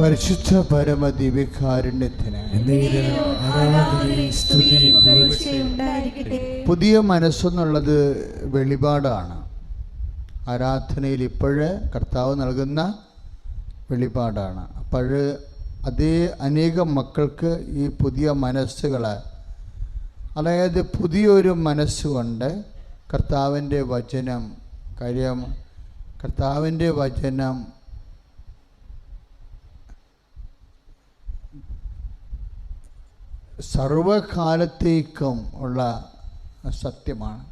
പരിശുദ്ധ പരമ ദിവ്യകാരുണ്യത്തിന് പുതിയ മനസ്സെന്നുള്ളത് വെളിപാടാണ്. ആരാധനയിൽ ഇപ്പോഴ് കർത്താവ് നൽകുന്ന വെളിപാടാണ്. അപ്പോൾ അതേ അനേകം മക്കൾക്ക് ഈ പുതിയ മനസ്സുകൾ അതായത് പുതിയൊരു മനസ്സുകൊണ്ട് കർത്താവിന്റെ വചനം കാര്യം കർത്താവിന്റെ വചനം സർവകാലത്തേക്കും ഉള്ള സത്യമാണ്.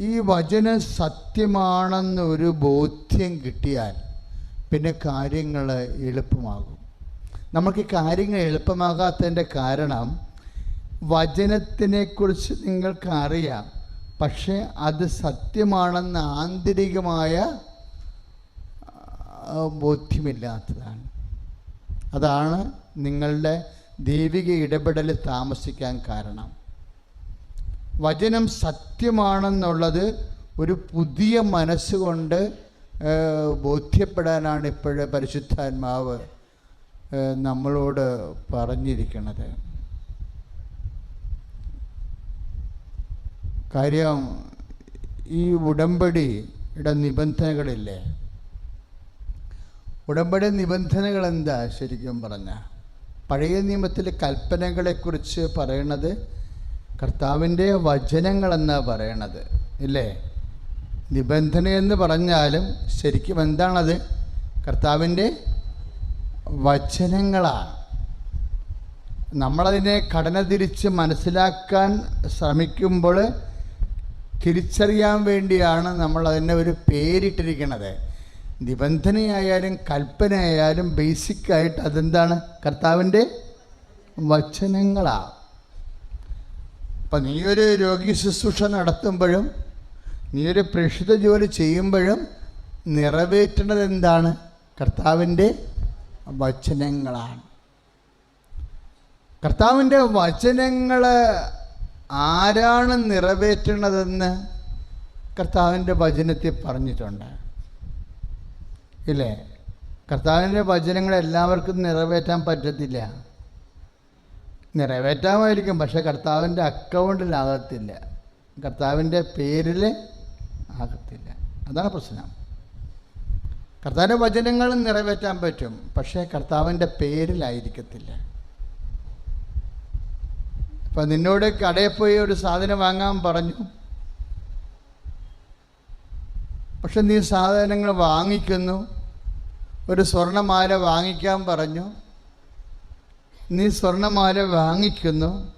ഈ വചനം സത്യമാണെന്നൊരു ബോധ്യം കിട്ടിയാൽ പിന്നെ കാര്യങ്ങൾ എളുപ്പമാകും. നമുക്ക് കാര്യങ്ങൾ എളുപ്പമാകാത്തതിന്റെ കാരണം വചനത്തിനെക്കുറിച്ച് നിങ്ങൾക്ക് അറിയാം പക്ഷേ അത് സത്യമാണെന്ന് ആന്തരികമായ ബോധ്യമില്ലാത്തതാണ്. അതാണ് നിങ്ങളുടെ ദൈവിക ഇടപെടൽ താമസിക്കാൻ കാരണം. വചനം സത്യമാണെന്നുള്ളത് ഒരു പുതിയ മനസ്സുകൊണ്ട് ബോധ്യപ്പെടാനാണ് ഇപ്പോഴേ പരിശുദ്ധാത്മാവ് നമ്മളോട് പറഞ്ഞിരിക്കുന്നത്. കാര്യം ഈ ഉടമ്പടിയുടെ നിബന്ധനകളില്ലേ? ഉടമ്പടി നിബന്ധനകൾ എന്താ ശരിക്കും പറഞ്ഞ? പഴയ നിയമത്തിലെ കൽപ്പനകളെക്കുറിച്ച് പറയണത് കർത്താവിന്റെ വചനങ്ങളെന്നാണ് പറയണത് ഇല്ലേ? നിബന്ധന എന്ന് പറഞ്ഞാലും ശരിക്കും എന്താണത്? കർത്താവിന്റെ വചനങ്ങളാണ് നമ്മളതിനെ ഘടന തിരിച്ച് മനസ്സിലാക്കാൻ ശ്രമിക്കുമ്പോൾ തിരിച്ചറിയാൻ വേണ്ടിയാണ് നമ്മളതിനെ ഒരു പേരിട്ടിരിക്കുന്നത് നിബന്ധനയായാലും കൽപ്പനയായാലും ബേസിക്കായിട്ട് അതെന്താണ്? കർത്താവിന്റെ വചനങ്ങളാണ്. അപ്പം നീ ഒരു രോഗി ശുശ്രൂഷ നടത്തുമ്പോഴും നീ ഒരു പ്രേക്ഷിത ജോലി ചെയ്യുമ്പോഴും നിറവേറ്റേണ്ടത് എന്താണ്? കർത്താവിന്റെ വചനങ്ങളാണ്. കർത്താവിന്റെ വചനങ്ങൾ ആരാണ് നിറവേറ്റണതെന്ന് കർത്താവിന്റെ വചനത്തിൽ പറഞ്ഞിട്ടുണ്ട്. ഇല്ലേ? കർത്താവിന്റെ വചനങ്ങൾ എല്ലാവർക്കും നിറവേറ്റാൻ പറ്റത്തില്ല. നിറവേറ്റാമായിരിക്കും പക്ഷെ കർത്താവിന്റെ അക്കൗണ്ടിലാകത്തില്ല കർത്താവിന്റെ പേരിൽ ആകത്തില്ല. അതാണ് പ്രശ്നം. കർത്താവിന്റെ വചനങ്ങൾ നിറവേറ്റാൻ പറ്റും പക്ഷേ കർത്താവിന്റെ പേരിലായിരിക്കത്തില്ല ഇപ്പം നിന്നോട് കടയിൽ പോയി ഒരു സാധനം വാങ്ങാൻ പറഞ്ഞു. പക്ഷെ നീ സാധനങ്ങൾ വാങ്ങിക്കുന്നു. ഒരു സ്വർണമാല വാങ്ങിക്കാൻ പറഞ്ഞു. നീ സ്വർണമാല വാങ്ങിക്കുന്നു.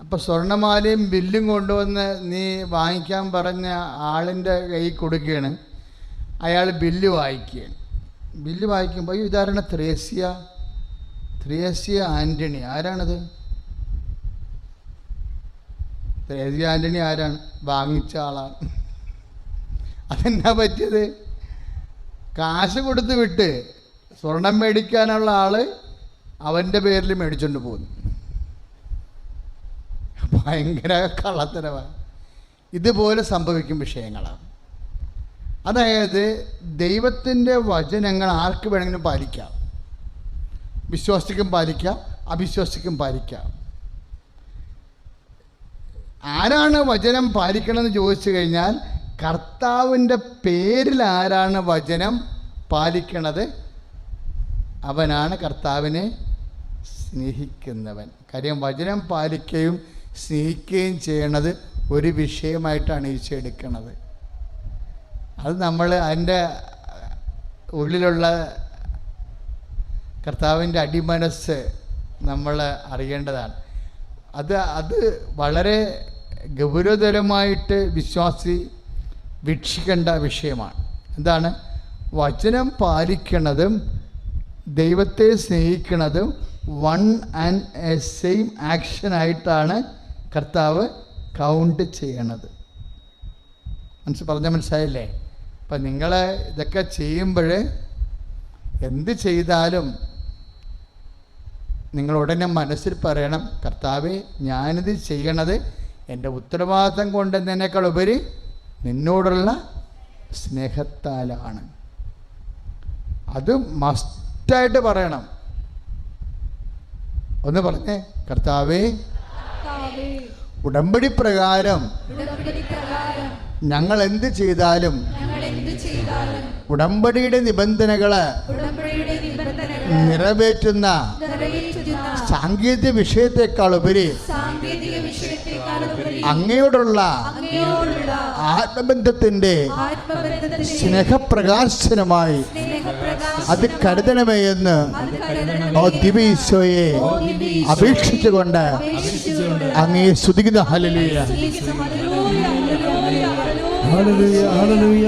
അപ്പോൾ സ്വർണമാലയും ബില്ലും കൊണ്ടുവന്ന് നീ വാങ്ങിക്കാൻ പറഞ്ഞ ആളിന്റെ കൈ കൊടുക്കുകയാണ്. അയാൾ ബില്ല് വായിക്കുകയാണ്. ബില്ല് വായിക്കുമ്പോൾ ഈ ഉദാഹരണം ത്രേസ്യ? ത്രേസ്യ ആന്റണി. ആരാണത്? ത്രേസ്യ ആന്റണി ആരാണ്? വാങ്ങിച്ച ആളാണ്. അതെന്നാ പറ്റിയത്? കാശ് കൊടുത്ത് വിട്ട് സ്വർണം മേടിക്കാനുള്ള ആൾ അവന്റെ പേരിൽ മേടിച്ചുകൊണ്ട് പോകുന്നു. ഭയങ്കര കള്ളത്തരമാണ് ഇതുപോലെ സംഭവിക്കും വിഷയങ്ങളാണ് അതായത് ദൈവത്തിന്റെ വചനങ്ങൾ ആർക്ക് വേണമെങ്കിലും പാലിക്കാം. വിശ്വാസിക്കും പാലിക്കാം അവിശ്വാസിക്കും പാലിക്കാം. ആരാണ് വചനം പാലിക്കണമെന്ന് ചോദിച്ചു കഴിഞ്ഞാൽ കർത്താവിന്റെ പേരിൽ ആരാണ് വചനം പാലിക്കണത്? അവനാണ് കർത്താവിനെ സ്നേഹിക്കുന്നവൻ. കാര്യം വചനം പാലിക്കുകയും സ്നേഹിക്കുകയും ചെയ്യണത് ഒരു വിഷയമായിട്ടാണ് ഈശോ എടുക്കുന്നത് അത് നമ്മൾ അതിന്റെ ഉള്ളിലുള്ള കർത്താവിന്റെ അടിമനസ് നമ്മൾ അറിയേണ്ടതാണ്. അത് അത് വളരെ ഗൗരവതരമായിട്ട് വിശ്വാസി വീക്ഷിക്കേണ്ട വിഷയമാണ്. എന്താണ്? വചനം പാലിക്കുന്നതും ദൈവത്തെ സ്നേഹിക്കുന്നതും വൺ ആൻഡ് എ സെയിം ആക്ഷനായിട്ടാണ് കർത്താവ് കൗണ്ട് ചെയ്യണത്. മനസ്സ് പറഞ്ഞ മനസ്സിലായില്ലേ? അപ്പം നിങ്ങൾ ഇതൊക്കെ ചെയ്യുമ്പോൾ എന്ത് ചെയ്താലും നിങ്ങൾ ഉടനെ മനസ്സിൽ പറയണം കർത്താവെ ഞാനിത് ചെയ്യണത് എന്റെ ഉത്തരവാദിത്തം കൊണ്ടെന്നതിനേക്കാൾ ഉപരി നിന്നോടുള്ള സ്നേഹത്താലാണ്. അത് മസ്റ്റായിട്ട് പറയണം. ഒന്ന് പറഞ്ഞേ കർത്താവേ ഉടമ്പടി പ്രകാരം ഞങ്ങൾ എന്ത് ചെയ്താലും ഉടമ്പടിയുടെ നിബന്ധനകൾ നിറവേറ്റുന്ന സാങ്കേതിക വിഷയത്തെക്കാൾ ഉപരി അങ്ങയോടുള്ള ആത്മബന്ധത്തിന്റെ സ്നേഹപ്രകാശനമായി സ്നേഹപ്രകാശം അത് കരുതണമേ എന്ന്. ഓ ദിവ്യ അപേക്ഷിച്ചുകൊണ്ട് അങ്ങേ സ്തുതിക്കുന്ന ഹല്ലേലൂയ. ഹല്ലേലൂയ ഹല്ലേലൂയ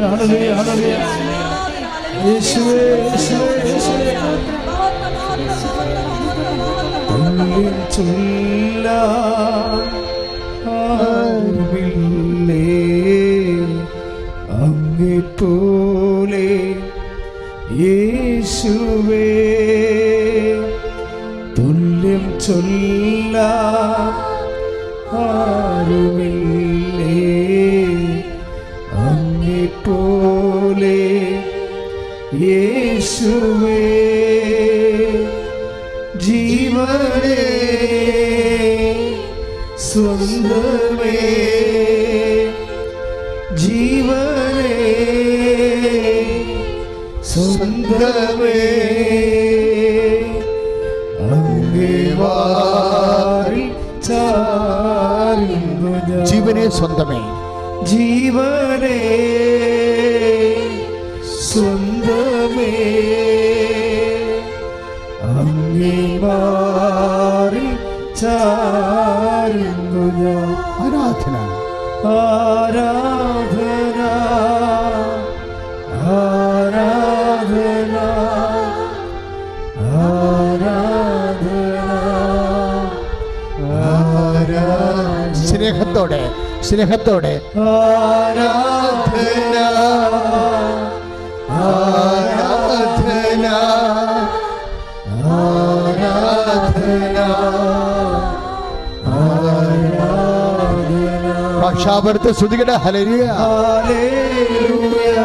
യേശുവേ യേശുവേ യേശുവേ. ഉള്ളിൽ ചൊല്ലാൻ ആരുമില്ലേ? അങ്ങെപ്പോലെ യേശുവേ തുല്യം ചൊല്ല ആരുമില്ലേ? അങ്ങിപ്പോലെ യേശുവേ ജീവനേ സ്വന്തമേ ജീവനേ സ്വന്തമേ. ജീവനെ സ്വന്തമേ. ജീവനെ സ്വന്തമേ അങ്ങേ മാറി ചാരുന്നു ഞാൻ. ആരാധന ആരാധന. ആരാധന സ്നേഹത്തോടെ സ്നേഹത്തോടെ. ആരാധന ആരാധന പക്ഷാപരത്തെ ശ്രുതികട ഹലരിയ ഹല്ലേലൂയ.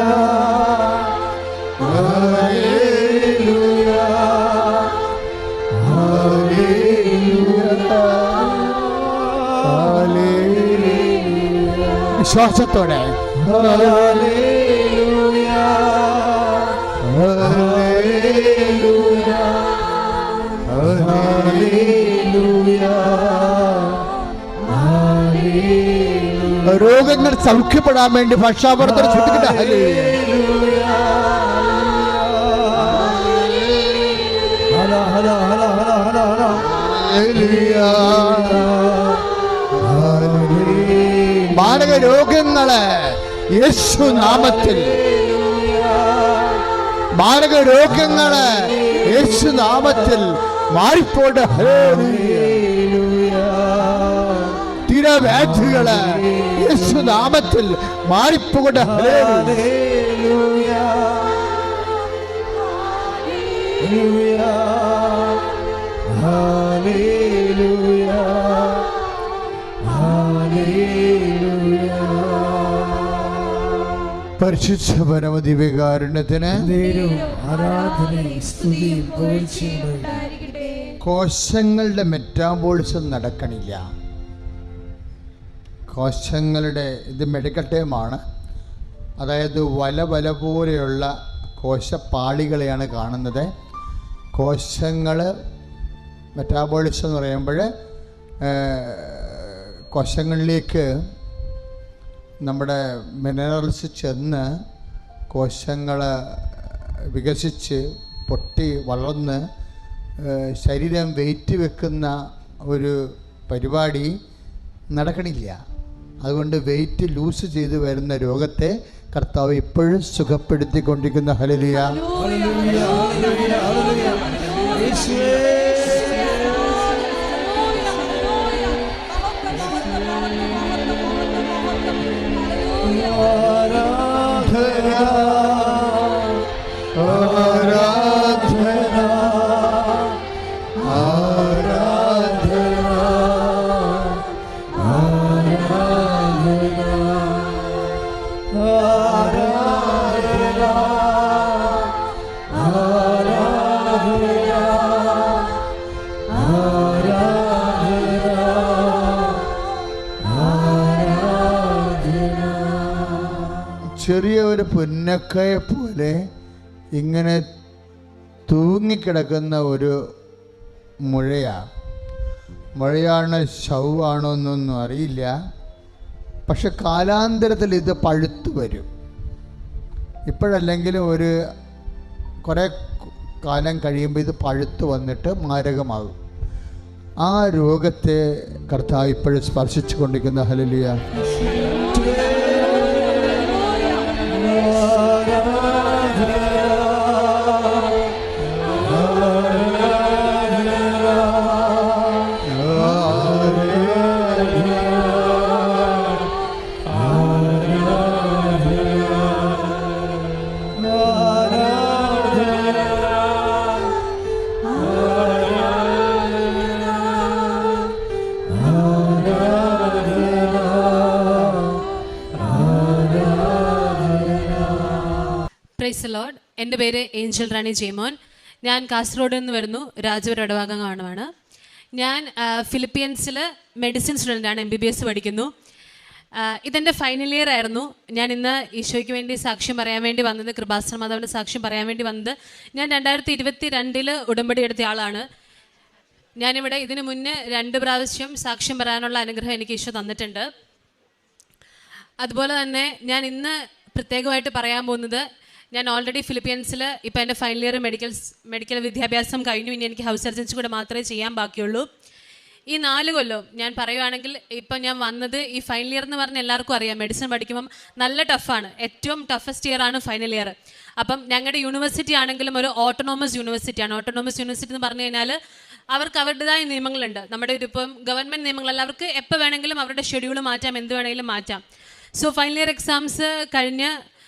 വിശ്വാസത്തോടെ. രോഗങ്ങൾ സൗഖ്യപ്പെടാൻ വേണ്ടി ഭക്ഷാപരത്തെ ശ്രുതികട ഹലരിയ ഹല ഹല ഹല ഹല ഹല ഹല. മാരക രോഗങ്ങൾ യേശു നാമത്തിൽ. മാരക രോഗങ്ങൾ യേശു നാമത്തിൽ മാറിപ്പോട്ട്. തീരവ്യാധികൾ യേശു നാമത്തിൽ മാറിപ്പോട്ട്. പരിശുദ്ധ ഉണ്ടായിരിക്കട്ടെ. കോശങ്ങളുടെ മെറ്റാബോളിസം നടക്കണില്ല. കോശങ്ങളുടെ ഇത് മെഡിക്കൽ ടേമാണ് അതായത് വല വല പോലെയുള്ള കോശപ്പാളികളെയാണ് കാണുന്നത്. കോശങ്ങൾ മെറ്റാബോളിസം എന്ന് പറയുമ്പോൾ കോശങ്ങളിലേക്ക് നമ്മുടെ മിനറൽസ് ചെന്ന് കോശങ്ങൾ വികസിച്ച് പൊട്ടി വളർന്ന് ശരീരം വെയിറ്റ് വെക്കുന്ന ഒരു പരിപാടി നടക്കണില്ല. അതുകൊണ്ട് വെയിറ്റ് ലൂസ് ചെയ്ത് വരുന്ന രോഗത്തെ കർത്താവ് ഇപ്പോഴും സുഖപ്പെടുത്തിക്കൊണ്ടിരിക്കുന്ന. ഹലലിയ ഒരു പുന്നക്കയെ പോലെ ഇങ്ങനെ തൂങ്ങിക്കിടക്കുന്ന ഒരു മുഴയാണ് മുഴയാണ് ശവമാണോ എന്നൊന്നും അറിയില്ല. പക്ഷെ കാലാന്തരത്തിൽ ഇത് പഴുത്തു വരും. ഇപ്പോഴല്ലെങ്കിലും ഒരു കുറേ കാലം കഴിയുമ്പോൾ ഇത് പഴുത്തു വന്നിട്ട് മാരകമാകും. ആ രോഗത്തെ കർത്താവ് ഇപ്പോഴും സ്പർശിച്ചു കൊണ്ടിരിക്കുന്ന ഹലലിയ എന്റെ പേര് ഏഞ്ചൽ റാണി ജെയ്മോൻ. ഞാൻ കാസർഗോഡ് നിന്ന് വരുന്നു. രാജപുര ഇടവാകം കാണുവാണ് ഞാൻ ഫിലിപ്പീൻസിൽ മെഡിസിൻ സ്റ്റുഡന്റാണ് എം ബി ബി എസ് പഠിക്കുന്നു. ഇതെന്റെ ഫൈനൽ ഇയർ ആയിരുന്നു. ഞാൻ ഇന്ന് ഈശോയ്ക്ക് വേണ്ടി സാക്ഷ്യം പറയാൻ വേണ്ടി വന്നത് കൃപാസന മാതാവിന്റെ സാക്ഷ്യം പറയാൻ വേണ്ടി വന്നത് ഞാൻ രണ്ടായിരത്തി ഇരുപത്തി രണ്ടിൽ ഉടമ്പടി എടുത്ത ആളാണ്. ഞാനിവിടെ ഇതിനു മുന്നേ രണ്ട് പ്രാവശ്യം സാക്ഷ്യം പറയാനുള്ള അനുഗ്രഹം എനിക്ക് ഈശോ തന്നിട്ടുണ്ട്. അതുപോലെ തന്നെ ഞാൻ ഇന്ന് പ്രത്യേകമായിട്ട് പറയാൻ പോകുന്നത് ഞാൻ ഓൾറെഡി ഫിലിപ്പീൻസിൽ ഇപ്പോൾ എന്റെ ഫൈനൽ ഇയർ മെഡിക്കൽ മെഡിക്കൽ വിദ്യാഭ്യാസം കഴിഞ്ഞു. ഇനി എനിക്ക് ഹൗസ് സർജൻസി കൂടെ മാത്രമേ ചെയ്യാൻ ബാക്കിയുള്ളൂ. ഈ നാല് കൊല്ലം ഞാൻ പറയുവാണെങ്കിൽ ഇപ്പം ഞാൻ വന്നത് ഈ ഫൈനൽ ഇയർ എന്ന് പറഞ്ഞാൽ എല്ലാവർക്കും അറിയാം. മെഡിസിൻ പഠിക്കുമ്പം നല്ല ടഫാണ് ഏറ്റവും ടഫസ്റ്റ് ഇയർ ആണ് ഫൈനൽ ഇയർ അപ്പം ഞങ്ങളുടെ യൂണിവേഴ്സിറ്റി ആണെങ്കിലും ഒരു ഓട്ടോണോമസ് യൂണിവേഴ്സിറ്റിയാണ് ഓട്ടോണോമസ് യൂണിവേഴ്സിറ്റി എന്ന് പറഞ്ഞു കഴിഞ്ഞാൽ അവർക്ക് അവരുടേതായ നിയമങ്ങളുണ്ട്. നമ്മുടെ ഒരു ഇപ്പം ഗവൺമെന്റ് നിയമങ്ങളല്ല അവർക്ക് എപ്പോൾ വേണമെങ്കിലും അവരുടെ ഷെഡ്യൂൾ മാറ്റാം. എന്ത് വേണമെങ്കിലും മാറ്റാം. സോ ഫൈനൽ ഇയർ എക്സാംസ് കഴിഞ്ഞ്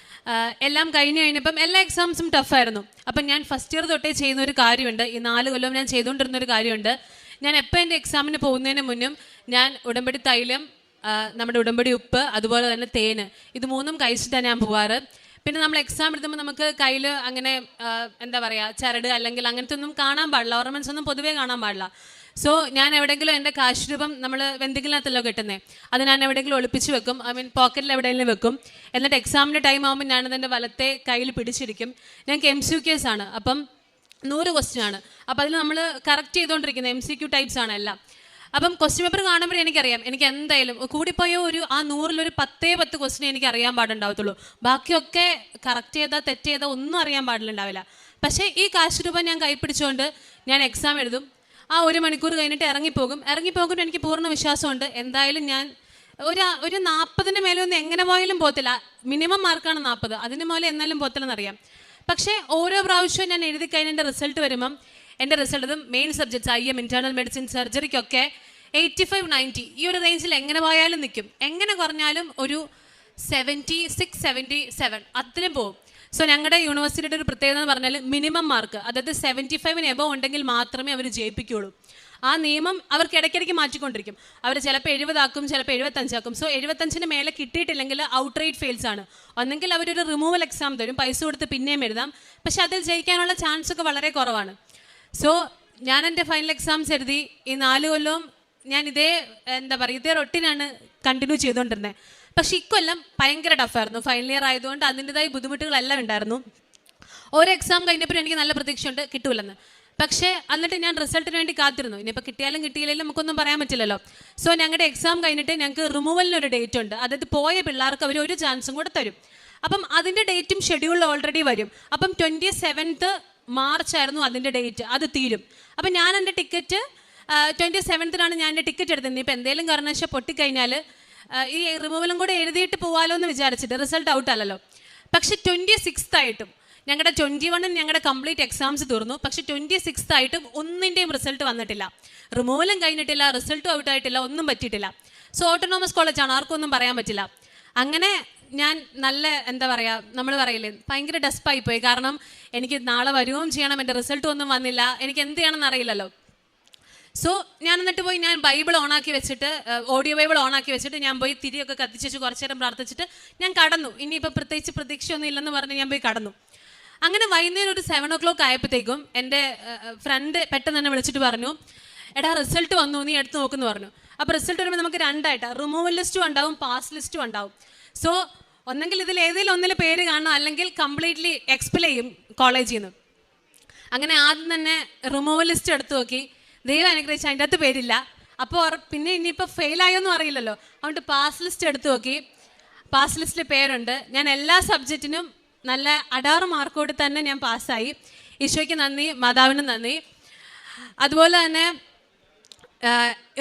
എല്ലാം കഴിഞ്ഞ് കഴിഞ്ഞപ്പം എല്ലാ എക്സാംസും ടഫായിരുന്നു അപ്പം ഞാൻ ഫസ്റ്റ് ഇയർ തൊട്ടേ ചെയ്യുന്ന ഒരു കാര്യമുണ്ട്. ഈ നാല് കൊല്ലം ഞാൻ ചെയ്തുകൊണ്ടിരുന്ന ഒരു കാര്യമുണ്ട്. ഞാൻ എപ്പോൾ എന്റെ എക്സാമിന് പോകുന്നതിന് മുന്നും ഞാൻ ഉടമ്പടി തൈലം നമ്മുടെ ഉടമ്പടി ഉപ്പ് അതുപോലെ തന്നെ തേന്. ഇത് മൂന്നും കഴിച്ചിട്ടാണ് ഞാൻ പോവാറ്. പിന്നെ നമ്മൾ എക്സാം എഴുതുമ്പോൾ നമുക്ക് കയ്യിൽ അങ്ങനെ എന്താ പറയുക ചരട് അല്ലെങ്കിൽ അങ്ങനത്തെ ഒന്നും കാണാൻ പാടില്ല. ഓർണമെന്റ്സ് ഒന്നും പൊതുവേ കാണാൻ പാടില്ല. സോ ഞാൻ എവിടെയെങ്കിലും എന്റെ കാശ് രൂപം നമ്മൾ വെന്തെങ്കിലിനകത്തല്ലോ കിട്ടുന്നത് അത് ഞാൻ എവിടെയെങ്കിലും ഒളിപ്പിച്ച് വെക്കും. ഐ മീൻ പോക്കറ്റിൽ എവിടെയെങ്കിലും വെക്കും. എന്നിട്ട് എക്സാമിന്റെ ടൈം ആകുമ്പോൾ ഞാനത് എന്റെ വലത്തെ കയ്യിൽ പിടിച്ചിരിക്കും. ഞങ്ങൾക്ക് എം സി കേസ് ആണ്. അപ്പം നൂറ് ക്വസ്റ്റ്യൻ ആണ് അപ്പോൾ അതിൽ നമ്മൾ കറക്റ്റ് ചെയ്തുകൊണ്ടിരിക്കുന്നത് എം സി ക്യു ടൈപ്സ് ആണ് എല്ലാം. അപ്പം ക്വസ്റ്റ്യൻ പേപ്പർ കാണുമ്പോൾ എനിക്കറിയാം. എനിക്ക് എന്തായാലും കൂടിപ്പോയോ ഒരു ആ നൂറിലൊരു പത്തേ പത്ത് ക്വസ്റ്റ്യൻ എനിക്ക് അറിയാൻ പാടുണ്ടാവത്തുള്ളൂ. ബാക്കിയൊക്കെ കറക്റ്റ് ചെയ്താൽ തെറ്റ് ചെയ്താൽ ഒന്നും അറിയാൻ പാടില്ലുണ്ടാവില്ല. പക്ഷേ ഈ കാശ് രൂപ ഞാൻ കൈപ്പിടിച്ചുകൊണ്ട് ഞാൻ എക്സാം എഴുതും. ആ ഒരു മണിക്കൂർ കഴിഞ്ഞിട്ട് ഇറങ്ങിപ്പോകും. ഇറങ്ങിപ്പോകുമ്പോൾ എനിക്ക് പൂർണ വിശ്വാസമുണ്ട്. എന്തായാലും ഞാൻ ഒരു ഒരു നാൽപ്പതിന് മേലെ ഒന്നും എങ്ങനെ പോയാലും പോകത്തില്ല. മിനിമം മാർക്കാണ് നാൽപ്പത്. അതിന് മേലെ എന്നാലും പോകത്തില്ലെന്നറിയാം പക്ഷേ ഓരോ പ്രാവശ്യവും ഞാൻ എഴുതി കഴിഞ്ഞാൽ എന്റെ റിസൾട്ട് വരുമ്പം എന്റെ റിസൾട്ട് ഇത് main subjects I M internal medicine സർജറിക്കൊക്കെ eighty five ninety ഈ ഒരു റേഞ്ചിൽ എങ്ങനെ പോയാലും നിൽക്കും. എങ്ങനെ കുറഞ്ഞാലും ഒരു സെവന്റി സിക്സ് സെവന്റി സെവൻ അത്രയും പോകും. സോ ഞങ്ങളുടെ യൂണിവേഴ്സിറ്റിയുടെ ഒരു പ്രത്യേകത എന്ന് പറഞ്ഞാൽ മിനിമം മാർക്ക് അതായത് സെവന്റി ഫൈവിന് എബോ ഉണ്ടെങ്കിൽ മാത്രമേ അവർ ജയിപ്പിക്കുകയുള്ളൂ ആ നിയമം അവർക്ക് ഇടയ്ക്കിടയ്ക്ക് മാറ്റിക്കൊണ്ടിരിക്കും. അവർ ചിലപ്പോൾ എഴുപതാക്കും ചിലപ്പോൾ എഴുപത്തഞ്ചാക്കും. സോ എഴുപത്തഞ്ചിന് മേലെ കിട്ടിയിട്ടില്ലെങ്കിൽ ഔട്ട് റേറ്റ് ഫെയിൽസ് ആണ്. ഒന്നെങ്കിൽ അവരൊരു റിമൂവൽ എക്സാം തരും പൈസ കൊടുത്ത് പിന്നെയും എഴുതാം. പക്ഷെ അതിൽ ജയിക്കാനുള്ള ചാൻസ് ഒക്കെ വളരെ കുറവാണ്. സോ ഞാൻ എന്റെ ഫൈനൽ എക്സാംസ് എഴുതി ഈ നാല് കൊല്ലവും ഞാൻ ഇതേ എന്താ പറയുക ഇതേ റൊട്ടീനാണ് കണ്ടിന്യൂ ചെയ്തുകൊണ്ടിരുന്നത് പക്ഷേ ഇക്കൊല്ലം ഭയങ്കര ടഫായിരുന്നു ഫൈനൽ ഇയർ ആയതുകൊണ്ട് അതിന്റെതായ ബുദ്ധിമുട്ടുകളെല്ലാം ഉണ്ടായിരുന്നു. ഓരോ എക്സാം കഴിഞ്ഞപ്പോൾ എനിക്ക് നല്ല പ്രതീക്ഷയുണ്ട് കിട്ടൂലെന്ന്. പക്ഷേ എന്നിട്ട് ഞാൻ റിസൾട്ടിന് വേണ്ടി കാത്തിരുന്നു. ഇനിയിപ്പോൾ കിട്ടിയാലും കിട്ടിയില്ലെങ്കിലും നമുക്കൊന്നും പറയാൻ പറ്റില്ലല്ലോ. സോ ഞങ്ങളുടെ എക്സാം കഴിഞ്ഞിട്ട് ഞങ്ങൾക്ക് റിമൂവലിന് ഒരു ഡേറ്റ് ഉണ്ട്. അതായത് പോയ പിള്ളേർക്ക് അവർ ഒരു ചാൻസും കൂടെ തരും. അപ്പം അതിന്റെ ഡേറ്റും ഷെഡ്യൂൾ ഓൾറെഡി വരും. അപ്പം ട്വന്റി സെവൻത്ത് മാർച്ച് ആയിരുന്നു അതിന്റെ ഡേറ്റ് അത് തീരും. അപ്പം ഞാൻ എന്റെ ടിക്കറ്റ് ട്വന്റി സെവൻത്തിനാണ് ഞാൻ എന്റെ ടിക്കറ്റ് എടുത്തത്. ഇനിയിപ്പോൾ എന്തെങ്കിലും കാരണവശാൽ പൊട്ടിക്കഴിഞ്ഞാൽ ഈ റിമൂവലും കൂടെ എഴുതിയിട്ട് പോകാമല്ലോ എന്ന് വിചാരിച്ചിട്ട് റിസൾട്ട് ഔട്ട് അല്ലല്ലോ. പക്ഷെ ട്വന്റി സിക്സ്ത് ആയിട്ടും ഞങ്ങളുടെ ട്വന്റി വണ്ണിന് ഞങ്ങളുടെ കംപ്ലീറ്റ് എക്സാംസ് തീർന്നു. പക്ഷെ ട്വന്റി സിക്സ്ത് ആയിട്ടും ഒന്നിന്റെയും റിസൾട്ട് വന്നിട്ടില്ല. റിമൂവലും കഴിഞ്ഞിട്ടില്ല റിസൾട്ടും ഔട്ട് ആയിട്ടില്ല ഒന്നും പറ്റിയിട്ടില്ല. സോ ഓട്ടോണോമസ് കോളേജാണ് ആർക്കും ഒന്നും പറയാൻ പറ്റില്ല. അങ്ങനെ ഞാൻ നല്ല എന്താ പറയുക നമ്മൾ പറയില്ലേ ഭയങ്കര ഡെസ്പായി പോയി. കാരണം എനിക്ക് നാളെ വരുകയും ചെയ്യണം എന്റെ റിസൾട്ടും ഒന്നും വന്നില്ല. എനിക്ക് എന്ത് ചെയ്യണമെന്ന് അറിയില്ലല്ലോ. സോ ഞാൻ എന്നിട്ട് പോയി ഞാൻ ബൈബിൾ ഓണാക്കി വെച്ചിട്ട് ഓഡിയോ ബൈബിൾ ഓണാക്കി വെച്ചിട്ട് ഞാൻ പോയി തിരിയൊക്കെ കത്തിച്ചു കുറച്ചു നേരം പ്രാർത്ഥിച്ചിട്ട് ഞാൻ കടന്നു. ഇനിയിപ്പോൾ പ്രത്യേകിച്ച് പ്രതീക്ഷയൊന്നും ഇല്ലെന്ന് പറഞ്ഞ് ഞാൻ പോയി കടന്നു. അങ്ങനെ വൈകുന്നേരം ഒരു സെവൻ ഒ ക്ലോക്ക് ആയപ്പോഴത്തേക്കും എന്റെ ഫ്രണ്ട് പെട്ടെന്ന് തന്നെ വിളിച്ചിട്ട് പറഞ്ഞു എടാ റിസൾട്ട് വന്നു നീ എടുത്ത് നോക്കുന്നു പറഞ്ഞു. അപ്പോൾ റിസൾട്ട് വരുമ്പോൾ നമുക്ക് രണ്ടായിട്ടാണ് റിമൂവൽ ലിസ്റ്റും ഉണ്ടാവും പാസ് ലിസ്റ്റും ഉണ്ടാവും. സോ ഒന്നെങ്കിൽ ഇതിൽ ഏതെങ്കിലും ഒന്നിൽ പേര് കാണണം അല്ലെങ്കിൽ കംപ്ലീറ്റ്ലി എക്സ്പെൽ ചെയ്യും കോളേജിൽ നിന്ന് അങ്ങനെ ആദ്യം തന്നെ റിമൂവൽ ലിസ്റ്റ് എടുത്തു നോക്കി. ദൈവം അനുഗ്രഹിച്ച് അതിന്റെ അകത്ത് പേരില്ല. അപ്പോൾ പിന്നെ ഇനിയിപ്പോൾ ഫെയിലായോന്നും അറിയില്ലല്ലോ. അതുകൊണ്ട് പാസ് ലിസ്റ്റ് എടുത്തു നോക്കി. പാസ് ലിസ്റ്റിൽ പേരുണ്ട്. ഞാൻ എല്ലാ സബ്ജക്റ്റിനും നല്ല അടാറ് മാർക്കോട് തന്നെ ഞാൻ പാസ്സായി ഈശോയ്ക്ക് നന്ദി മാതാവിനും നന്ദി. അതുപോലെ തന്നെ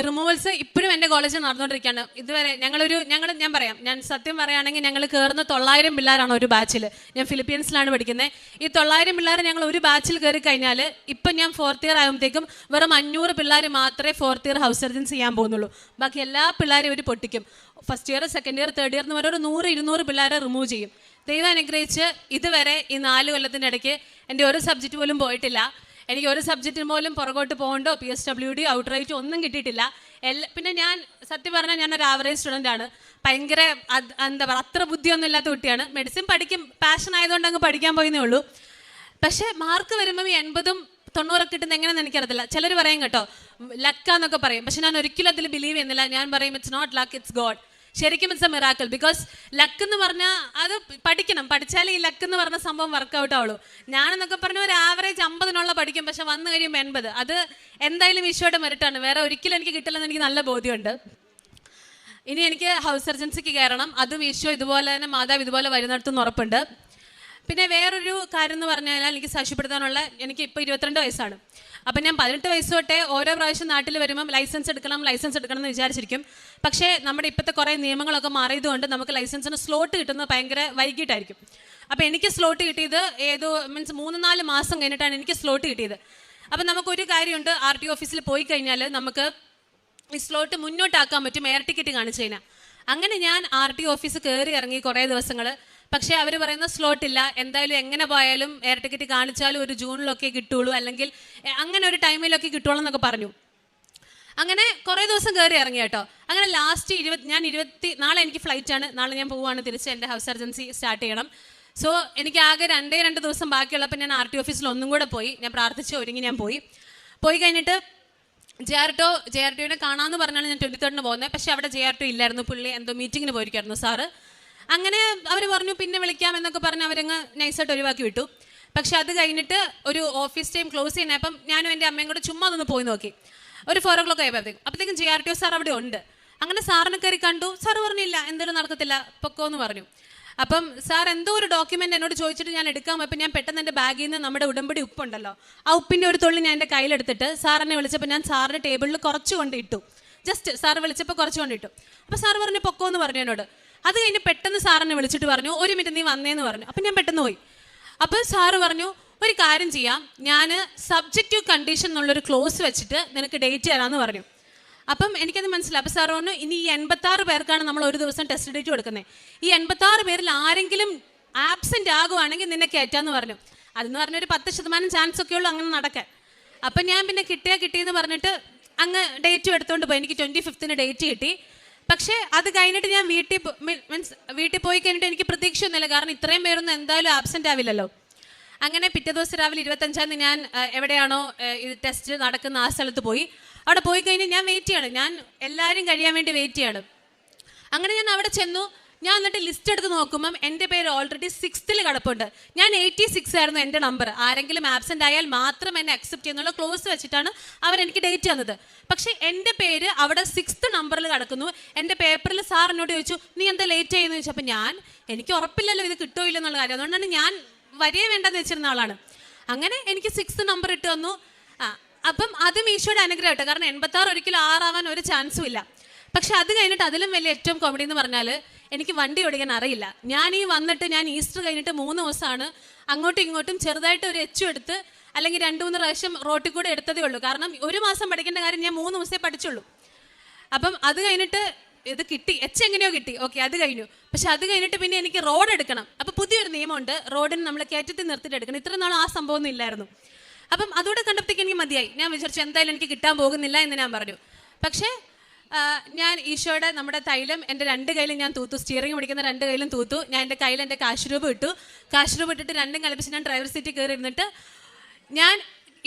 റിമൂവൽസ് ഇപ്പോഴും എന്റെ കോളേജിൽ നടന്നുകൊണ്ടിരിക്കുകയാണ്. ഇതുവരെ ഞങ്ങളൊരു ഞങ്ങൾ ഞാൻ പറയാം. ഞാൻ സത്യം പറയുകയാണെങ്കിൽ ഞങ്ങൾ കയറുന്ന തൊള്ളായിരം പിള്ളേരാണ് ഒരു ബാച്ചിൽ ഞാൻ ഫിലിപ്പീൻസിലാണ് പഠിക്കുന്നത് ഈ തൊള്ളായിരം പിള്ളേർ ഞങ്ങൾ ഒരു ബാച്ചിൽ കയറി കഴിഞ്ഞാൽ ഇപ്പം ഞാൻ ഫോർത്ത് ഇയർ ആകുമ്പോഴത്തേക്കും വെറും അഞ്ഞൂറ് പിള്ളേർ മാത്രമേ ഫോർത്ത് ഇയർ ഹൗസ് സർജൻസ് ചെയ്യാൻ പോകുന്നുള്ളൂ. ബാക്കി എല്ലാ പിള്ളേരും ഇവർ പൊട്ടിക്കും. First year second year third year എന്ന് ഒരു നൂറ് ഇരുന്നൂറ് പിള്ളേരെ റിമൂവ് ചെയ്യും. ദൈവം അനുഗ്രഹിച്ച് ഇതുവരെ ഈ നാല് കൊല്ലത്തിന്റെ ഇടയ്ക്ക് എന്റെ ഒരു സബ്ജക്റ്റ് പോലും പോയിട്ടില്ല. എനിക്ക് ഒരു സബ്ജക്റ്റിന് പോലും പുറകോട്ട് പോകണ്ടോ? P S W D out right ഒന്നും കിട്ടിയിട്ടില്ല. എല്ലാ പിന്നെ ഞാൻ സത്യം പറഞ്ഞാൽ ഒരു ആവറേജ് സ്റ്റുഡന്റ് ആണ്. ഭയങ്കര എന്താ പറയുക അത്ര ബുദ്ധിയൊന്നും ഇല്ലാത്ത കുട്ടിയാണ്. മെഡിസിൻ പഠിക്കും പാഷൻ ആയതുകൊണ്ട് അങ്ങ് പഠിക്കാൻ പോയെന്നേ ഉള്ളൂ. പക്ഷേ മാർക്ക് വരുമ്പം എൺപതും തൊണ്ണൂറൊക്കെ കിട്ടുന്ന എങ്ങനെയാണെന്ന് എനിക്കറിയത്തില്ല. ചിലർ പറയും കേട്ടോ ലക്കാന്നൊക്കെ പറയും. പക്ഷെ ഞാൻ ഒരിക്കലും അതിൽ ബിലീവ് ചെയ്യുന്നില്ല. ഞാൻ പറയും it's not luck it's God ശരിക്കും it's a miracle because luck എന്ന് പറഞ്ഞാൽ അത് പഠിക്കണം. പഠിച്ചാലേ ഈ ലക്ക് എന്ന് പറഞ്ഞ സംഭവം വർക്കൗട്ട് ആവുള്ളൂ. ഞാനെന്നൊക്കെ പറഞ്ഞ ഒരു ആവറേജ് അമ്പതിനുള്ള പഠിക്കും. പക്ഷെ വന്നു കഴിയുമ്പോൾ എൺപത്. അത് എന്തായാലും ഈശോയുടെ മെറിറ്റാണ് വേറെ ഒരിക്കലും എനിക്ക് കിട്ടില്ലെന്ന് എനിക്ക് നല്ല ബോധ്യമുണ്ട്. ഇനി എനിക്ക് ഹൗസ് സർജൻസിക്ക് കയറണം. അതും ഈശോ ഇതുപോലെ തന്നെ മാതാവ് ഇതുപോലെ വരുന്നിടത്തുനിന്ന് ഉറപ്പുണ്ട്. പിന്നെ വേറൊരു കാര്യം എന്ന് പറഞ്ഞു കഴിഞ്ഞാൽ എനിക്ക് സാക്ഷ്യപ്പെടുത്താനുള്ള എനിക്ക് ഇപ്പോൾ ഇരുപത്തിരണ്ട് വയസ്സാണ്. അപ്പം ഞാൻ പതിനെട്ട് വയസ്സ് തൊട്ടേ ഓരോ പ്രാവശ്യം നാട്ടിൽ വരുമ്പം ലൈസൻസ് എടുക്കണം ലൈസൻസ് എടുക്കണം എന്ന് വിചാരിച്ചിരിക്കും. പക്ഷേ നമ്മുടെ ഇപ്പോഴത്തെ കുറേ നിയമങ്ങളൊക്കെ മാറിയതുകൊണ്ട് നമുക്ക് ലൈസൻസിന് സ്ലോട്ട് കിട്ടുന്നത് ഭയങ്കര വൈകിട്ടായിരിക്കും. അപ്പോൾ എനിക്ക് സ്ലോട്ട് കിട്ടിയത് ഏതോ മീൻസ് മൂന്ന് നാല് മാസം കഴിഞ്ഞിട്ടാണ് എനിക്ക് സ്ലോട്ട് കിട്ടിയത്. അപ്പം നമുക്കൊരു കാര്യമുണ്ട് ആർ ടി ഓഫീസിൽ പോയി കഴിഞ്ഞാൽ നമുക്ക് ഈ സ്ലോട്ട് മുന്നോട്ടാക്കാൻ പറ്റും എയർ ടിക്കറ്റ് കാണിച്ചു കഴിഞ്ഞാൽ അങ്ങനെ ഞാൻ ആർ ടി ഓഫീസ് കയറി ഇറങ്ങി കുറേ ദിവസങ്ങൾ പക്ഷേ അവർ പറയുന്ന സ്ലോട്ട് ഇല്ല. എന്തായാലും എങ്ങനെ പോയാലും എയർ ടിക്കറ്റ് കാണിച്ചാലും ഒരു ജൂണിലൊക്കെ കിട്ടുള്ളൂ. അല്ലെങ്കിൽ അങ്ങനെ ഒരു ടൈമിലൊക്കെ കിട്ടുള്ളൂ എന്നൊക്കെ പറഞ്ഞു. അങ്ങനെ കുറേ ദിവസം കയറി ഇറങ്ങി കേട്ടോ. അങ്ങനെ ലാസ്റ്റ് ഇരുപത്തി ഞാൻ ഇരുപത്തി നാളെ എനിക്ക് ഫ്ലൈറ്റ് ആണ്. നാളെ ഞാൻ പോവുകയാണ് തിരിച്ച് എന്റെ ഹൗസ് സർജൻസി സ്റ്റാർട്ട് ചെയ്യണം. സോ എനിക്ക് ആകെ രണ്ടേ രണ്ട് ദിവസം ബാക്കിയുള്ളപ്പോൾ ഞാൻ ആർ ടി ഓഫീസിൽ ഒന്നും കൂടെ പോയി. ഞാൻ പ്രാർത്ഥിച്ച് ഒരുങ്ങി ഞാൻ പോയി. പോയി കഴിഞ്ഞിട്ട് J R to J R ടിനെ കാണാമെന്ന് പറഞ്ഞാണ് ഞാൻ ട്വന്റി തേർഡിന് പോകുന്നത്. പക്ഷേ അവിടെ ജെ ആർ ടി ഇല്ലായിരുന്നു. പുള്ളി എന്തോ മീറ്റിങ്ങിന് പോയിരിക്കായിരുന്നു സാറ്. അങ്ങനെ അവർ പറഞ്ഞു പിന്നെ വിളിക്കാം എന്നൊക്കെ പറഞ്ഞ് അവരങ്ങ് നൈസായിട്ട് ഒഴിവാക്കി വിട്ടു. പക്ഷെ അത് കഴിഞ്ഞിട്ട് ഒരു ഓഫീസ് ടൈം ക്ലോസ് ചെയ്യുന്നപ്പം ഞാനും എന്റെ അമ്മയും കൂടെ ചുമ്മാ ഒന്ന് പോയി നോക്കി. ഒരു ഫോർ ഓ ക്ലോക്ക് ആയപ്പോഴത്തേക്കും. അപ്പോഴത്തേക്കും J R T O sir അവിടെ ഉണ്ട്. അങ്ങനെ സാറിനെ കയറി കണ്ടു. സാർ പറഞ്ഞില്ല എന്തെങ്കിലും നടക്കത്തില്ല പൊക്കോ എന്ന് പറഞ്ഞു. അപ്പം സാർ എന്തോ ഒരു ഡോക്യുമെന്റ് എന്നോട് ചോദിച്ചിട്ട് ഞാൻ എടുക്കാൻ പോയപ്പോൾ ഞാൻ പെട്ടെന്ന് എന്റെ ബാഗിൽ നിന്ന് നമ്മുടെ ഉടമ്പടി ഉപ്പുണ്ടല്ലോ ആ ഉപ്പിന്റെ ഒരു തുള്ളി ഞാൻ എന്റെ കയ്യിലെടുത്തിട്ട് സാറിനെ വിളിച്ചപ്പോൾ ഞാൻ സാറിന്റെ ടേബിളിൽ കുറച്ചുകൊണ്ട് ഇട്ടു. ജസ്റ്റ് സാർ വിളിച്ചപ്പോൾ കുറച്ചുകൊണ്ട് ഇട്ടു. അപ്പോൾ സാർ പറഞ്ഞു പൊക്കോ എന്ന് പറഞ്ഞു എന്നോട്. അത് കഴിഞ്ഞ് പെട്ടെന്ന് സാറിനെ വിളിച്ചിട്ട് പറഞ്ഞു ഒരു മിനിറ്റ് നീ വന്നേന്ന് പറഞ്ഞു. അപ്പം ഞാൻ പെട്ടെന്ന് പോയി. അപ്പോൾ സാറ് പറഞ്ഞു ഒരു കാര്യം ചെയ്യാം. ഞാൻ സബ്ജക്റ്റീവ് കണ്ടീഷൻ എന്നുള്ളൊരു ക്ലോസ് വെച്ചിട്ട് നിനക്ക് ഡേറ്റ് തരാമെന്ന് പറഞ്ഞു. അപ്പം എനിക്കത് മനസ്സിലായി. അപ്പം സാർ പറഞ്ഞു ഇനി ഈ എൺപത്താറ് പേർക്കാണ് നമ്മൾ ഒരു ദിവസം ടെസ്റ്റ് ഡേറ്റ് കൊടുക്കുന്നത് ഈ എൺപത്താറ് പേരിൽ ആരെങ്കിലും ആബ്സെന്റ് ആകുവാണെങ്കിൽ നിന്നെ കയറ്റാന്ന് പറഞ്ഞു. അതെന്ന് പറഞ്ഞൊരു പത്ത് ശതമാനം ചാൻസ് ഒക്കെ ഉള്ളൂ അങ്ങനെ നടക്കാൻ. അപ്പം ഞാൻ പിന്നെ കിട്ടിയാൽ കിട്ടിയെന്ന് പറഞ്ഞിട്ട് അങ്ങ് ഡേറ്റും എടുത്തുകൊണ്ട് പോയി. എനിക്ക് ട്വന്റി ഫിഫ്ത്തിന് ഡേറ്റ് കിട്ടി. പക്ഷേ അത് കഴിഞ്ഞിട്ട് ഞാൻ വീട്ടിൽ മീൻസ് വീട്ടിൽ പോയി കഴിഞ്ഞിട്ട് എനിക്ക് പ്രതീക്ഷയൊന്നുമില്ല. കാരണം ഇത്രയും പേരൊന്നും എന്തായാലും ആബ്സെന്റ് ആവില്ലല്ലോ. അങ്ങനെ പിറ്റേ ദിവസം രാവിലെ ഇരുപത്തഞ്ചാം തീയതി ഞാൻ എവിടെയാണോ ഇത് ടെസ്റ്റ് നടക്കുന്ന ആ സ്ഥലത്ത് പോയി. അവിടെ പോയി കഴിഞ്ഞ് ഞാൻ വെയിറ്റ് ചെയ്യണം. ഞാൻ എല്ലാവരും കഴിയാൻ വേണ്ടി വെയിറ്റ് ചെയ്യണം. അങ്ങനെ ഞാൻ അവിടെ ചെന്നു. ഞാൻ എന്നിട്ട് ലിസ്റ്റ് എടുത്ത് നോക്കുമ്പം എന്റെ പേര് ഓൾറെഡി സിക്സ്ത്തിൽ കിടപ്പുണ്ട്. ഞാൻ എയ്റ്റി സിക്സ് ആയിരുന്നു എന്റെ നമ്പർ ആരെങ്കിലും ആബ്സെന്റ് ആയാൽ മാത്രം എന്നെ അക്സെപ്റ്റ് ചെയ്യുന്നുള്ള ക്ലോസ് വെച്ചിട്ടാണ് അവരെനിക്ക് ഡേറ്റ് തന്നത്. പക്ഷേ എന്റെ പേര് അവിടെ സിക്സ്ത് നമ്പറിൽ കിടക്കുന്നു. എന്റെ പേപ്പറിൽ സാർ എന്നോട് ചോദിച്ചു നീ എന്താ ലേറ്റ് ചെയ്യുന്നു ചോദിച്ചപ്പോൾ ഞാൻ എനിക്ക് ഉറപ്പില്ലല്ലോ ഇത് കിട്ടോ ഇല്ലെന്നുള്ള കാര്യം. അതുകൊണ്ടാണ് ഞാൻ വരേ വേണ്ടെന്ന് വെച്ചിരുന്ന ആളാണ്. അങ്ങനെ എനിക്ക് സിക്സ് നമ്പർ ഇട്ട് തന്നു. ആ അപ്പം അതും ഈശോയുടെ അനുഗ്രഹം കേട്ടോ. കാരണം എൺപത്താറ് ഒരിക്കലും ആറാവാൻ ഒരു ചാൻസും ഇല്ല. പക്ഷെ അത് കഴിഞ്ഞിട്ട് അതിലും വലിയ ഏറ്റവും കോമഡി എന്ന് പറഞ്ഞാൽ എനിക്ക് വണ്ടി ഓടിക്കാൻ അറിയില്ല. ഞാൻ ഈ വന്നിട്ട് ഞാൻ ഈസ്റ്റർ കഴിഞ്ഞിട്ട് മൂന്ന് ദിവസമാണ് അങ്ങോട്ടും ഇങ്ങോട്ടും ചെറുതായിട്ട് ഒരു എച്ചു എടുത്ത് അല്ലെങ്കിൽ രണ്ട് മൂന്ന് പ്രാവശ്യം റോട്ടിൽ കൂടെ എടുത്തതേ ഉള്ളൂ. കാരണം ഒരു മാസം പഠിക്കേണ്ട കാര്യം ഞാൻ മൂന്ന് ദിവസമേ പഠിച്ചുള്ളൂ. അപ്പം അത് കഴിഞ്ഞിട്ട് ഇത് കിട്ടി. എച്ച് എങ്ങനെയോ കിട്ടി. ഓക്കെ അത് കഴിഞ്ഞു. പക്ഷെ അത് കഴിഞ്ഞിട്ട് പിന്നെ എനിക്ക് റോഡ് എടുക്കണം. അപ്പം പുതിയൊരു നിയമമുണ്ട്. റോഡിന് നമ്മൾ കയറ്റത്തിൽ നിർത്തിയിട്ട് എടുക്കണം. ഇത്ര നാളും ആ സംഭവമൊന്നും ഇല്ലായിരുന്നു. അപ്പം അതുകൂടെ കണ്ടപ്പോഴത്തേക്ക് എനിക്ക് മതിയായി. ഞാൻ വിചാരിച്ചു എന്തായാലും എനിക്ക് കിട്ടാൻ പോകുന്നില്ല എന്ന് ഞാൻ പറഞ്ഞു. പക്ഷേ ഞാൻ ഈശോയുടെ നമ്മുടെ തൈലം എന്റെ രണ്ട് കയ്യിലും ഞാൻ തൂത്തു. സ്റ്റിയറിംഗ് പിടിക്കുന്ന രണ്ട് കയ്യിലും തൂത്തു. ഞാൻ എന്റെ കയ്യിൽ എന്റെ കാശ് രൂപ ഇട്ടു. കാശ് രൂപ ഇട്ടിട്ട് രണ്ടും കളിപ്പിച്ച് ഞാൻ ഡ്രൈവർ സീറ്റിൽ കയറി ഇരുന്നിട്ട് ഞാൻ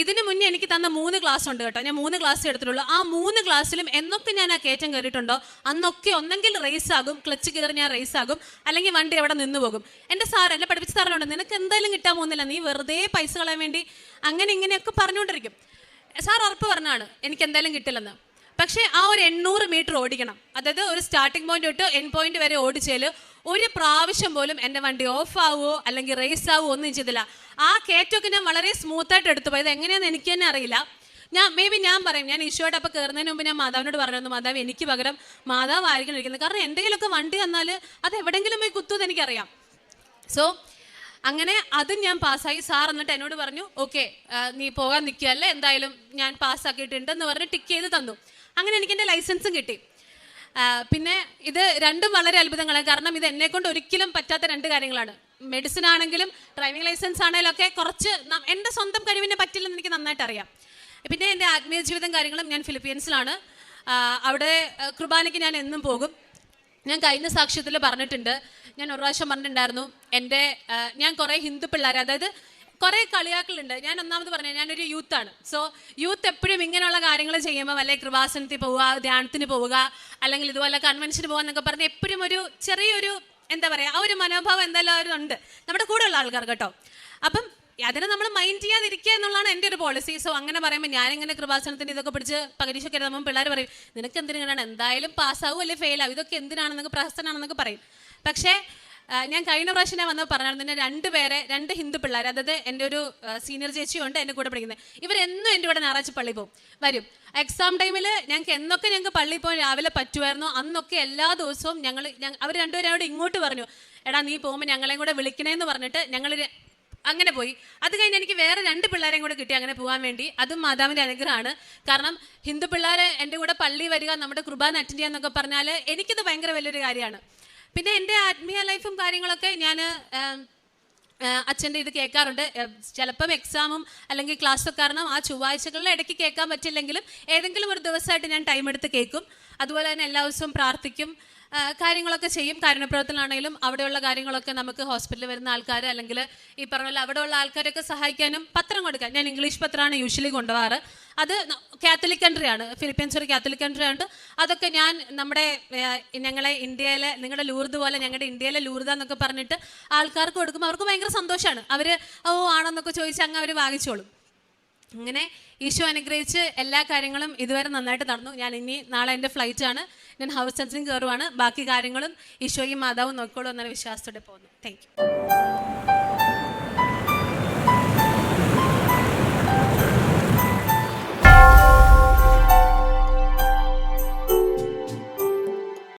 ഇതിന് മുന്നേ എനിക്ക് തന്ന മൂന്ന് ക്ലാസ് ഉണ്ട് കേട്ടോ. ഞാൻ മൂന്ന് ക്ലാസ് എടുത്തിട്ടുള്ളൂ. ആ മൂന്ന് ക്ലാസ്സിലും എന്നൊക്കെ ഞാൻ ആ കയറ്റം കയറിയിട്ടുണ്ടോ? അന്നൊക്കെ ഒന്നെങ്കിൽ റേസ് ആകും. ക്ലച്ച് കയറി ഞാൻ റേസ് ആകും. അല്ലെങ്കിൽ വണ്ടി അവിടെ നിന്ന് പോകും. എന്റെ സാർ എന്നെ പഠിപ്പിച്ച സാറിനുണ്ട് നിനക്ക് എന്തായാലും കിട്ടാൻ പോകുന്നില്ല. നീ വെറുതെ പൈസ കളയാൻ വേണ്ടി അങ്ങനെ ഇങ്ങനെയൊക്കെ പറഞ്ഞുകൊണ്ടിരിക്കും. സാർ ഉറപ്പ് പറഞ്ഞാണ് എനിക്ക് എന്തായാലും കിട്ടില്ലെന്ന്. പക്ഷേ ആ ഒരു എണ്ണൂറ് മീറ്റർ ഓടിക്കണം. അതായത് ഒരു സ്റ്റാർട്ടിംഗ് പോയിന്റ് തൊട്ട് എൻ പോയിന്റ് വരെ ഓടിച്ചാൽ ഒരു പ്രാവശ്യം പോലും എന്റെ വണ്ടി ഓഫ് ആവുമോ അല്ലെങ്കിൽ റേസ് ആവുമോ ഒന്നും ചെയ്തില്ല. ആ കേറ്റൊക്കെ ഞാൻ വളരെ സ്മൂത്തായിട്ട് എടുത്തു. പോയത് എങ്ങനെയാണെന്ന് എനിക്ക് തന്നെ അറിയില്ല. ഞാൻ മേ ബി ഞാൻ പറയും. ഞാൻ ഈശോയുടെ അപ്പോൾ കയറുന്നതിന് മുമ്പ് ഞാൻ മാതാവിനോട് പറഞ്ഞു മാതാവ് എനിക്ക് പകരം മാതാവ് ആയിരിക്കണം ഇരിക്കുന്നത്. കാരണം എന്തെങ്കിലുമൊക്കെ വണ്ടി വന്നാൽ അത് എവിടെയെങ്കിലും പോയി കുത്തുമെന്ന് എനിക്കറിയാം. സോ അങ്ങനെ അതും ഞാൻ പാസ്സായി. സാർ എന്നിട്ട് എന്നോട് പറഞ്ഞു ഓക്കെ നീ പോകാൻ നിൽക്കുകയല്ലേ? എന്തായാലും ഞാൻ പാസ്സാക്കിയിട്ടുണ്ട് എന്ന് പറഞ്ഞ് ടിക്ക് ചെയ്ത് തന്നു. അങ്ങനെ എനിക്ക് എന്റെ ലൈസൻസും കിട്ടി. പിന്നെ ഇത് രണ്ടും വളരെ അത്ഭുതങ്ങളാണ്. കാരണം ഇത് എന്നെക്കൊണ്ട് ഒരിക്കലും പറ്റാത്ത രണ്ട് കാര്യങ്ങളാണ്. മെഡിസിൻ ആണെങ്കിലും ഡ്രൈവിംഗ് ലൈസൻസ് ആണെങ്കിലും ഒക്കെ കുറച്ച് എന്റെ സ്വന്തം കഴിവിനെ പറ്റില്ലെന്ന് എനിക്ക് നന്നായിട്ട് അറിയാം. പിന്നെ എന്റെ ആത്മീയ ജീവിതം കാര്യങ്ങളും ഞാൻ ഫിലിപ്പീൻസിലാണ്. അവിടെ കുർബാനയ്ക്ക് ഞാൻ എന്നും പോകും. ഞാൻ കഴിഞ്ഞ സാക്ഷ്യത്തിൽ പറഞ്ഞിട്ടുണ്ട്. ഞാൻ ഒരു പ്രാവശ്യം പറഞ്ഞിട്ടുണ്ടായിരുന്നു. എന്റെ ഞാൻ കുറേ ഹിന്ദു പിള്ളേർ അതായത് കുറേ കളിയാക്കലുണ്ട്. ഞാൻ ഒന്നാമത് പറഞ്ഞു ഞാനൊരു ആണ് സോ യൂത്ത് എപ്പോഴും ഇങ്ങനെയുള്ള കാര്യങ്ങൾ ചെയ്യുമ്പോൾ വല്ല കൃപാസനത്തിൽ പോവുക ധ്യാനത്തിന് പോവുക അല്ലെങ്കിൽ ഇതുപോലെ കൺവെൻഷന് പോകുക എന്നൊക്കെ പറഞ്ഞ് എപ്പോഴും ഒരു ചെറിയൊരു എന്താ പറയുക ആ ഒരു മനോഭാവം എന്തെല്ലാവരും ഉണ്ട്. നമ്മുടെ കൂടെയുള്ള ആൾക്കാർ കേട്ടോ. അപ്പം അതിനെ നമ്മൾ മൈൻഡ് ചെയ്യാതിരിക്കുക എന്നുള്ളതാണ് എന്റെ ഒരു പോളിസി സോ അങ്ങനെ പറയുമ്പോൾ ഞാനിങ്ങനെ കൃപാസനത്തിന്റെ ഇതൊക്കെ പിടിച്ച് പരീക്ഷയ്ക്ക് നമ്മൾ പിള്ളേർ പറയും നിനക്ക് എന്തിനാണ്? എന്തായാലും പാസ്സാവും അല്ലെങ്കിൽ ഫെയിലാവും ഇതൊക്കെ എന്തിനാണെന്നൊക്കെ പ്രഹസനാണെന്നൊക്കെ പറയും. പക്ഷേ ഞാൻ കഴിഞ്ഞ പ്രാവശ്യം ഞാൻ വന്നപ്പോൾ പറഞ്ഞായിരുന്നു എന്നെ രണ്ട് പേരെ രണ്ട് ഹിന്ദു പിള്ളേർ അതായത് എന്റെ ഒരു സീനിയർ ചേച്ചിയുണ്ട് എന്റെ കൂടെ പഠിക്കുന്നത്. ഇവരെന്നും എന്റെ കൂടെ ഞായറാഴ്ച പള്ളി പോകും. വരും. എക്സാം ടൈമിൽ ഞങ്ങൾക്ക് എന്നൊക്കെ ഞങ്ങൾക്ക് പള്ളി പോകാൻ രാവിലെ പറ്റുമായിരുന്നു. അന്നൊക്കെ എല്ലാ ദിവസവും ഞങ്ങൾ അവർ രണ്ടുപേരും അവിടെ ഇങ്ങോട്ട് പറഞ്ഞു എടാ നീ പോകുമ്പോൾ ഞങ്ങളെയും കൂടെ വിളിക്കണേന്ന് പറഞ്ഞിട്ട് ഞങ്ങൾ അങ്ങനെ പോയി. അത് കഴിഞ്ഞ് എനിക്ക് വേറെ രണ്ട് പിള്ളേരെയും കൂടെ കിട്ടി അങ്ങനെ പോകാൻ വേണ്ടി. അതും മാതാവിന്റെ അനുഗ്രഹമാണ്. കാരണം ഹിന്ദു പിള്ളേരെ എന്റെ കൂടെ പള്ളി വരിക നമ്മുടെ കുർബാന അറ്റൻഡ് ചെയ്യുക എന്നൊക്കെ പറഞ്ഞാൽ എനിക്കിത് ഭയങ്കര വലിയൊരു കാര്യമാണ്. പിന്നെ എന്റെ ആത്മീയ ലൈഫും കാര്യങ്ങളൊക്കെ ഞാൻ അച്ഛന്റെ ഇത് കേൾക്കാറുണ്ട്. ചിലപ്പം എക്സാമും അല്ലെങ്കിൽ ക്ലാസ്സൊക്കെ കാരണം ആ ചൊവ്വാഴ്ചകളിൽ ഇടയ്ക്ക് കേൾക്കാൻ പറ്റില്ലെങ്കിലും ഏതെങ്കിലും ഒരു ദിവസമായിട്ട് ഞാൻ ടൈം എടുത്ത് കേൾക്കും. അതുപോലെ തന്നെ എല്ലാ ദിവസവും പ്രാർത്ഥിക്കും കാര്യങ്ങളൊക്കെ ചെയ്യും. കാരുണ്യപ്രവർത്തനമാണെങ്കിലും അവിടെയുള്ള കാര്യങ്ങളൊക്കെ നമുക്ക് ഹോസ്പിറ്റലിൽ വരുന്ന ആൾക്കാർ അല്ലെങ്കിൽ ഈ പറഞ്ഞ പോലെ അവിടെയുള്ള ആൾക്കാരൊക്കെ സഹായിക്കാനും പത്രം കൊടുക്കാൻ. ഞാൻ ഇംഗ്ലീഷ് പത്രമാണ് യൂഷ്വലി കൊണ്ടുപോകാറ്. അത് കാത്തലിക് കൺട്രിയാണ് ഫിലിപ്പീൻസ് ഒരു കാത്തലിക് കൺട്രി ആണ് അതൊക്കെ ഞാൻ നമ്മുടെ ഞങ്ങളെ ഇന്ത്യയിലെ നിങ്ങളുടെ ലൂർദ് പോലെ ഞങ്ങളുടെ ഇന്ത്യയിലെ ലൂർദ എന്നൊക്കെ പറഞ്ഞിട്ട് ആൾക്കാർക്ക് കൊടുക്കുമ്പോൾ അവർക്ക് ഭയങ്കര സന്തോഷമാണ് അവർ ഓ ആണെന്നൊക്കെ ചോദിച്ച് അങ്ങ് അവർ വാങ്ങിച്ചോളും. അങ്ങനെ ഈശോ അനുഗ്രഹിച്ച് എല്ലാ കാര്യങ്ങളും ഇതുവരെ നന്നായിട്ട് നടന്നു. ഞാൻ ഇനി നാളെ എന്റെ ഫ്ലൈറ്റ് ആണ്. ഞാൻ ഹൗസ് സെൻസിങ് കയറുവാണ് ബാക്കി കാര്യങ്ങളും ഈശോയും മാതാവും നോക്കിക്കോളൂ എന്നൊരു വിശ്വാസത്തോടെ പോകുന്നു. താങ്ക്